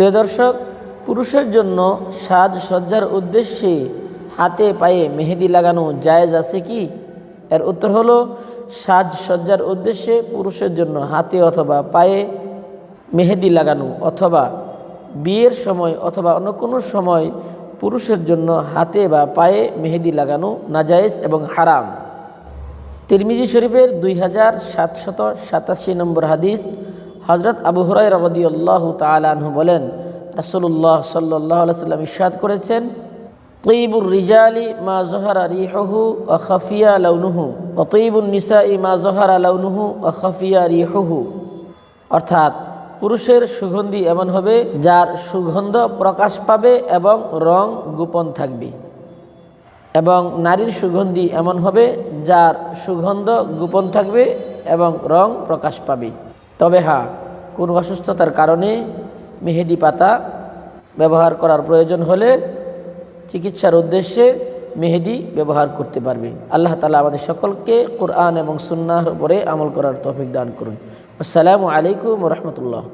প্রিয় দর্শক, পুরুষের জন্য সাজসজ্জার উদ্দেশ্যে হাতে পায়ে মেহেদি লাগানো জায়েজ আছে কি? এর উত্তর হলো সাজসজ্জার উদ্দেশ্যে পুরুষের জন্য হাতে অথবা পায়ে মেহেদি লাগানো অথবা বিয়ের সময় অথবা অন্য কোনো সময় পুরুষের জন্য হাতে বা পায়ে মেহেদি লাগানো নাজায়েজ এবং হারাম। তিরমিজি শরীফের দুই হাজার সাতশত সাতাশি নম্বর হাদিস হজরত আবু হরাই রবদি আল্লাহ তালাহ বলেন রাসুল্লাহ সাল্লাহ সাল্লাম ইস্বাদ করেছেন, তৈবুর রিজালি মা জহারা রিহু ও খফিয়া লৌনুহু ও তৈবুর নিসাই মা জহারা লৌনুহু ও খফিয়া রিহু অর্থাৎ পুরুষের সুগন্ধি এমন হবে যার সুগন্ধ প্রকাশ পাবে এবং রং গোপন থাকবে। এবং নারীর সুগন্ধি এমন হবে যার সুগন্ধ গোপন থাকবে এবং রং প্রকাশ পাবে। তবে হ্যাঁ কোনো অসুস্থতার কারণে মেহেদি পাতা ব্যবহার করার প্রয়োজন হলে চিকিৎসার উদ্দেশ্যে মেহেদি ব্যবহার করতে পারবে। আল্লাহ তালা আমাদের সকলকে কোরআন এবং সুন্নাহর উপরে আমল করার তৌফিক দান করুন। আসসালামু আলাইকুম রহমতুল্লাহ।